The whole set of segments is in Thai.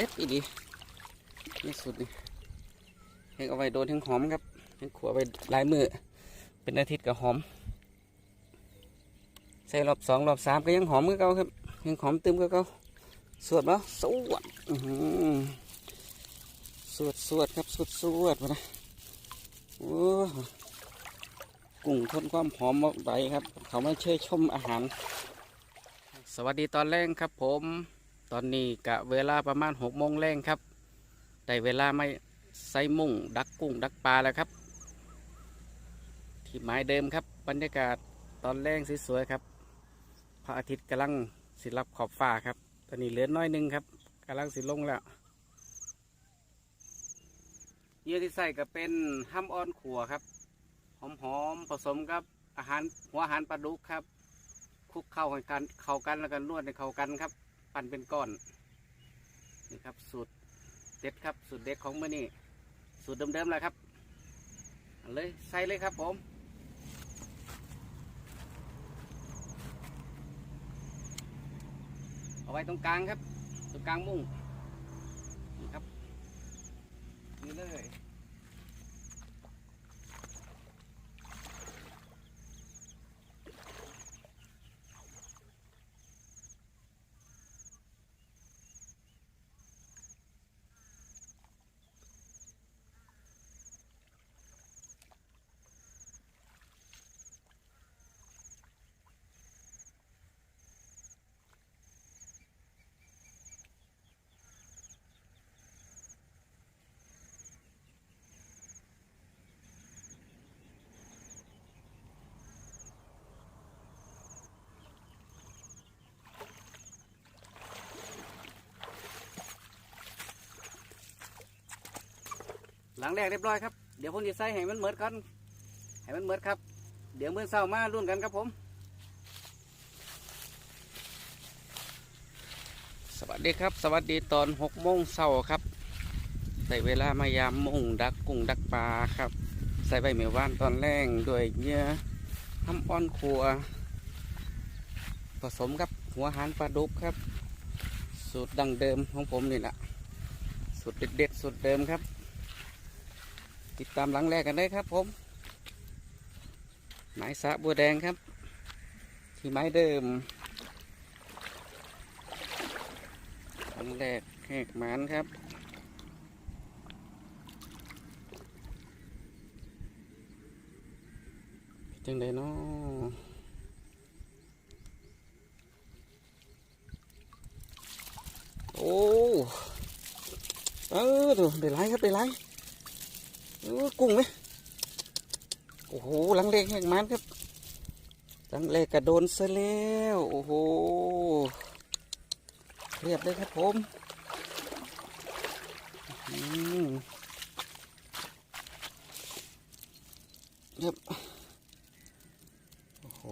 ด็ดอีดีนี่สุดนี่เห็นเอาไว้โดนทั้งหอมครับเห็นขัวไว้หลายมือเป็นอาทิตย์กับหอม ใส่รอบสองรอบสามก็ยังหอมก็เก่าครับยังหอมตึมก็เก่าสวดบ่สวดสวดสวดครับสวดสวดมานะโอ้กุ้งทนความหอมเอาไว้ครับ เขาไมาเชยชมอาหาร สวัสดีตอนแรกครับผม ตอนนี้กะเวลาประมาณหกโมงแรงครับได้เวลาไม่ใส่มุ้งดักกุ้งดักปลาแล้วครับ ที่หมายเดิมครับ บรรยากาศตอนแรกสวยๆครับ พระอาทิตย์กำลังสิรับขอบฟ้าครับ ตอนนี้เหลือน้อยหนึงครับกำลังสิลงแล้วเยื่อที่ใส่ก็เป็นห้ำอ้อนขัวครับหอมๆผสมกับอาหารหัวอาหารปลาดุกครับคลุกเข้ากันเข้ากันแล้วกันนวดให้เข้ากันครับ ปั่นเป็นก้อนนี่ครับ สูตรเด็ดครับ สูตรเด็ดของมื่อนี้สูตรเดิมๆเลยครับเอาเลยใส่เลยครับผมเอาไว้ตรงกลางครับ ตรงกลางมุ้งนี่ครับนี่เลย หลังแรกเรียบร้อยครับ เดี๋ยวผมจะใส่ให้มันเหมือนกันให้มันเหมือนครับ เดี๋ยวมื้อเช้ามารุ่นกันครับผม สวัสดีครับ สวัสดีตอนหกโมงเช้าครับได้เวลามายามมุงดักกุ้งดักปลาครับ ใส่ใบเมว่านตอนแรกด้วยเนื้อทำอ้อนครัว ผสมกับหัวหารปลาดุกครับ สูตรดั้งเดิมของผมนี่แหละสูตรเด็ดๆสูตรเดิมครับ ติดตามหลังแรกกันได้ครับผม ไม้สะบัวแดงครับที่ไม้เดิม หลังแรกแหกหมานครับจังไดเนาะโอ้ เออดูได้ไรครับได้ไล้ กุ้งไหมโอ้โหหลังเล็กแห่งมันครับหลังเล็กกระโดนซะแล้วโอ้โหเรียบเลยครับผมอืมเรียบโอ้โห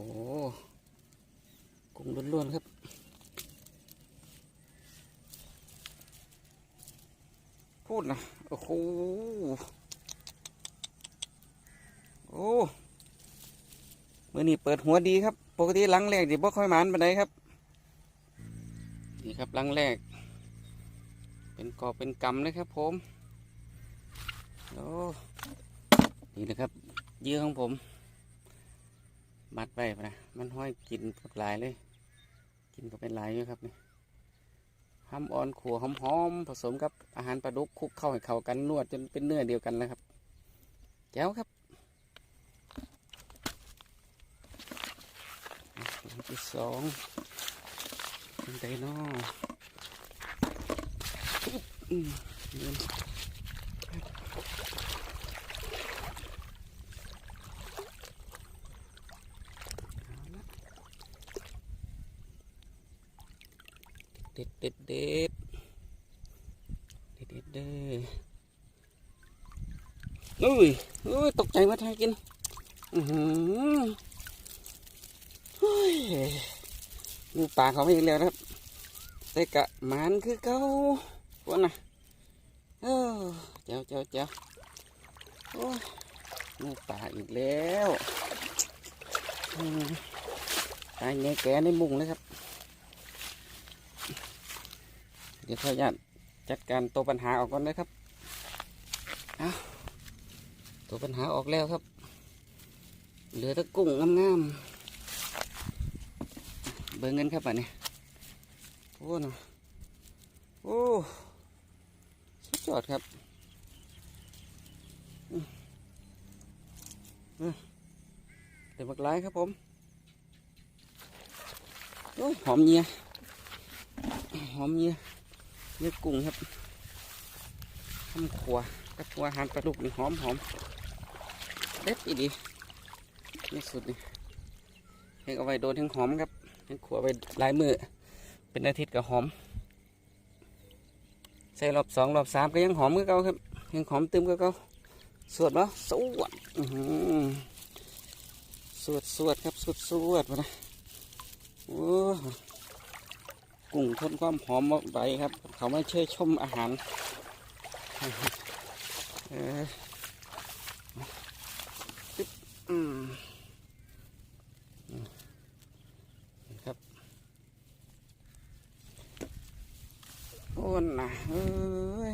กุ้งล้วนๆครับพูดนะโอ้โห โอ้มื่อ นี้เปิดหัวดีครับ ปกติหลังแรกดิบ่ค่อยหมานปานใดครับนี่ครับหลังแรก เป็นกอบเป็นกำเลยครับ ผมโอ้นี่นะครับเยื่อของผม มัดไปนะมันห้อยกินกับหลายเลย กินก็เป็นหลายอยู่ครับนี่ห้ำอ่อนขัวหอมๆผสมกับอาหารปลาดุกคลุกเข้าให้เข้ากันนวดจนเป็นเนื้อเดียวกันนะครับแก้วครับอัน ที่สองเป็นไดโนอืมเงินเด็ดเด็ดเด็ดเด็ดเด็ดเด้ออุ้ยอุ้ยตกใจมาทางกิน อือหือ เฮ้ยงูป่าเขาไม่อีกแล้วครับแต่กะมันคือเก่าพวกน่ะเออเจ้าเจ้าเจ้าโอ้ยงูป่าอีกแล้วตายแงแกในมุงเลยครับ เดี๋ยวขออนุญาตจัดการตัวปัญหาออกก่อนเลยครับเอาตัวปัญหาออกแล้วครับ เหลือแตะกุ้งงามๆ เบิ่งเงินครับอันนี้โอ้นะโอ้สุดยอดครับอืมอืมเดี๋ยวบักไลายครับผมโอ้หอมเงียหอมเงียเงียกุ้งครับทำขัวกับขัวอาหารปลาดุกนี่หอมหอมเด็ดอีดีนี่สุดนี่เห็นเอาไว้โดนทั้งหอมครับ ขัวไว้หลายมือเป็นอาทิตย์ก็หอม ใส่รอบสองรอบสามก็ยังหอมก็เก่าครับ ยังหอมตึมก็เก่าสวดเนาะสวดสวดสวดครับสวดสวดมานะโอ้กุ้งทนความหอมเอาไว้ครับ เขาไม่เชยชมอาหารเออปึ๊บอืมนี่ครับ โอ้นะเอ้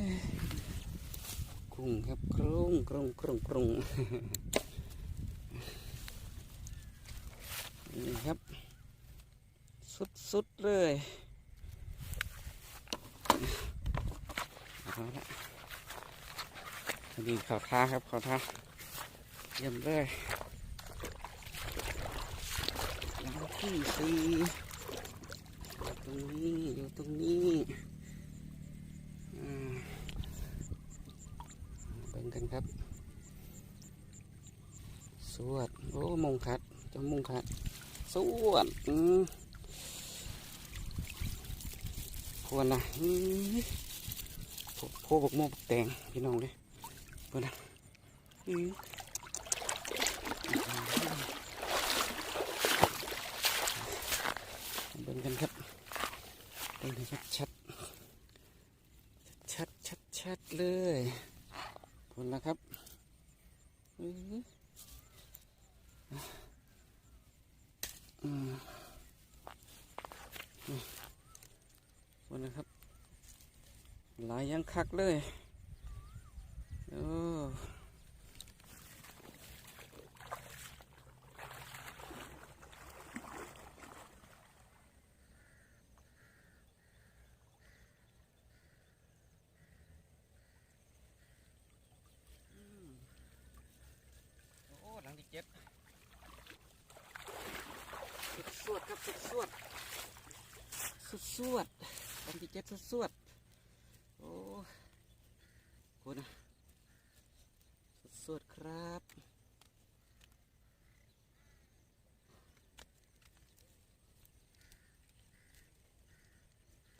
ยกรุงครับกรุงกรุงกรุงกรุงนี่ครับ สุดสุดเลยเอาละนี่เขาท่าครับเขาท่าเยี่ยมเลยที่สี่ตรงนี้อยู่ตรงนี้ อืมเบิ่งกันครับ สวด โอ้มงคัดเจะมงคัด สวดอืมควรนะโพโพบกโมบกแตงพี่น้องเลยเพื่อนนะเบิ่งกันครับเบิ่งกันชัดๆชัดชัดชัดเลย ผลนะครับอื้ออืมนี่ผลนะครับ หลายยังคักเลยโอ้โอ้หลังที่เจ็ดสุดสวดครับสุดสวด สุดสวดหลังที่เจ็ดสุดสวดโอ้คุณนะสุดสวดครับ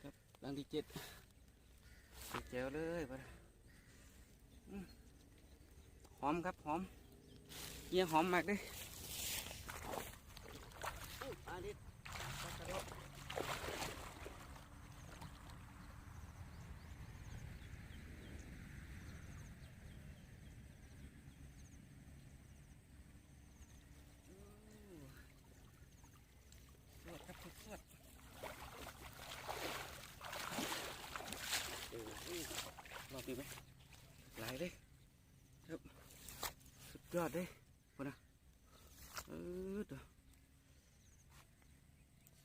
ครับหลังที่เจ็ดเจ๋วเลยปะหอมครับหอมเยี่ยหอมมากเลยอู้อาลิตปลากระโดดอู้สวดครับสวดสวดโอ้โหรอบนี้ไหมหลายเลยครับสุด ยอดเลยพอนะเออตัว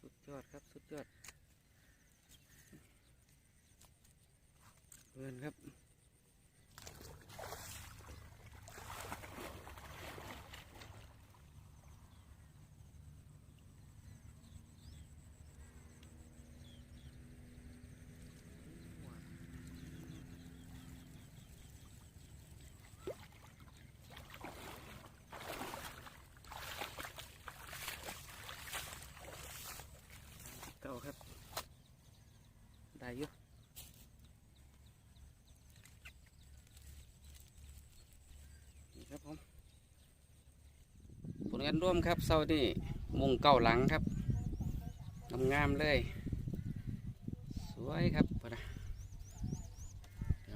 สุดยอดครับ สุดยอดเพื่อนครับ ได้อยู่นี่ครับผมผลงานร่วมครับเสาร์นี้มุงเก้าหลังครับงามๆเลย สวยครับนะ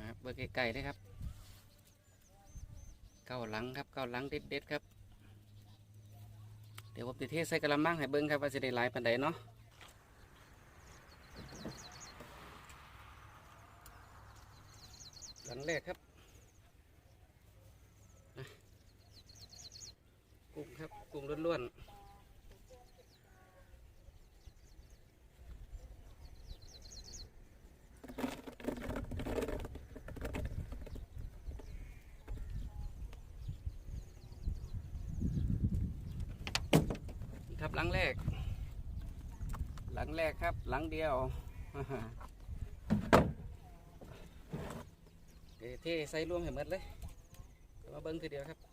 ครับเบอร์ไกลๆเลยครับ เก้าหลังครับเก้าหลังเด็ดๆครับ เดี๋ยวผมติเทใส่กระมังให้เบิ้งครับว่าจะได้หลายปันใดเนาะ หลัง แรกครับกุ้งครับกุ้งล้วนๆครับหลังแรก หลังแรกครับ หลังเดียว เทใส่รวมให้หมดเลยมาเบิ้งทีเดียวครับ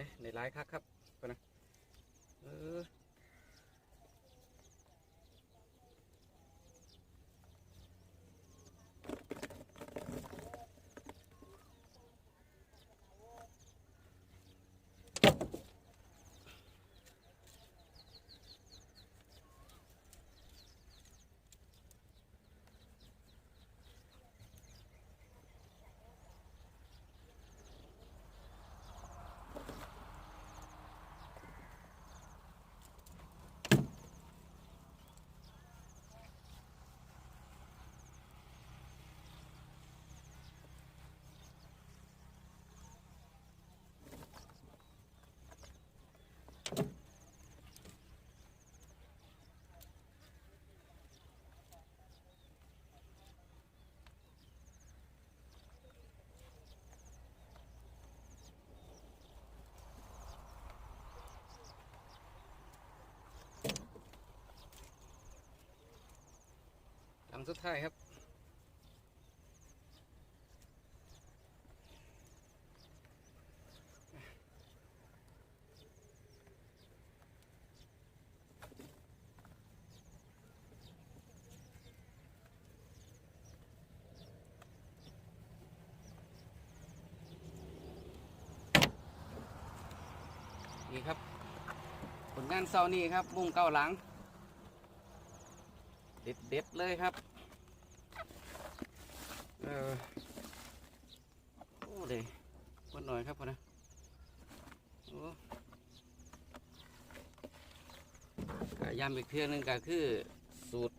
ไหมในร้ายคักครับก็นะเออ งสุดท้ายครับนี่ครับ ผลงานเศร้านี่ครับมุ้งเก้าหลัง เด็ดเด็ดๆเลยครับ อโอ้เลยวันหน่อยครับพอนะโอ้กะยำอีกเทื่อนึงก็คือสูตร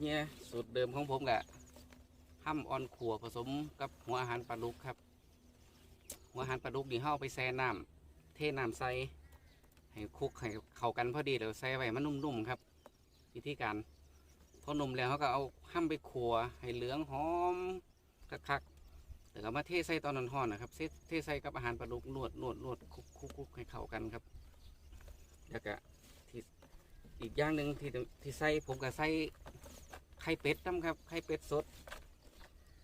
เนี่ยสูตรเดิมของผมกะห้ำออนขัวผสมกับหัวอาหารปลาดุกครับ หัวอาหารปลาดุกนี่เฮาไปแช่น้ำเทน้ำใส่ให้คลุกให้เข้ากันพอดีเดี๋ยวใส่ไว้มันนุ่มๆครับ วิธีการ พอหนุ่มแล้วเขาก็เอาห้ามไปขัวให้เหลืองหอมคักๆแล้วก็มาเทใส่ตอนนันห่อนนะครับเทเทใส่กับอาหารปลาดุกนวดนวดนวดคุกคุกคุกให้เข้ากันครับแล้วก็ที่อีกอย่างหนึ่งที่ที่ใส่ผมก็ใส่ไข่เป็ดน้ำครับไข่เป็ดสด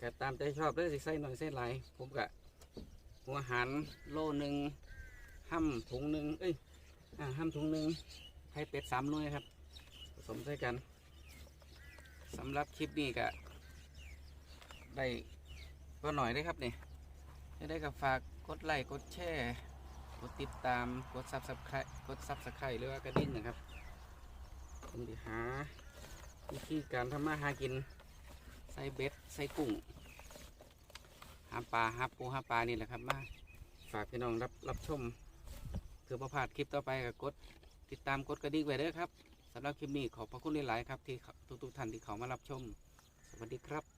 ก็ตามใจชอบเลยสิใส่หน่อยเส้นหลายผมก็หัวหันโลหนึ่งห้ำถุงหนึ่งเอ้ยอ่าห้ำถุงหนึ่งไข่เป็ดสามหน่วยครับผสมใส่กัน สำหรับคลิปนี้ก็ได้ก็หน่อยได้ครับนี่จะได้ก็ฝากกดไลค์กดแชร์กดติดตามกดซับสไครต์กดซับสไครต์หรือว่ากระดิ่งนะครับผมจะหาวิธีการทำมาหากินใส่เบ็ดใส่กุ้งหาปลาหาปูหาปลานี่แหละครับมาฝากพี่น้องรับรับชมเพื่อประพลาดคลิปต่อไปก็กดติดตามกดกระดิ่งไว้เด้อครับ สำหรับคลิปนี้ขอบพระคุณหลาย ๆ ครับที่ทุกๆท่านที่เขามารับชม สวัสดีครับ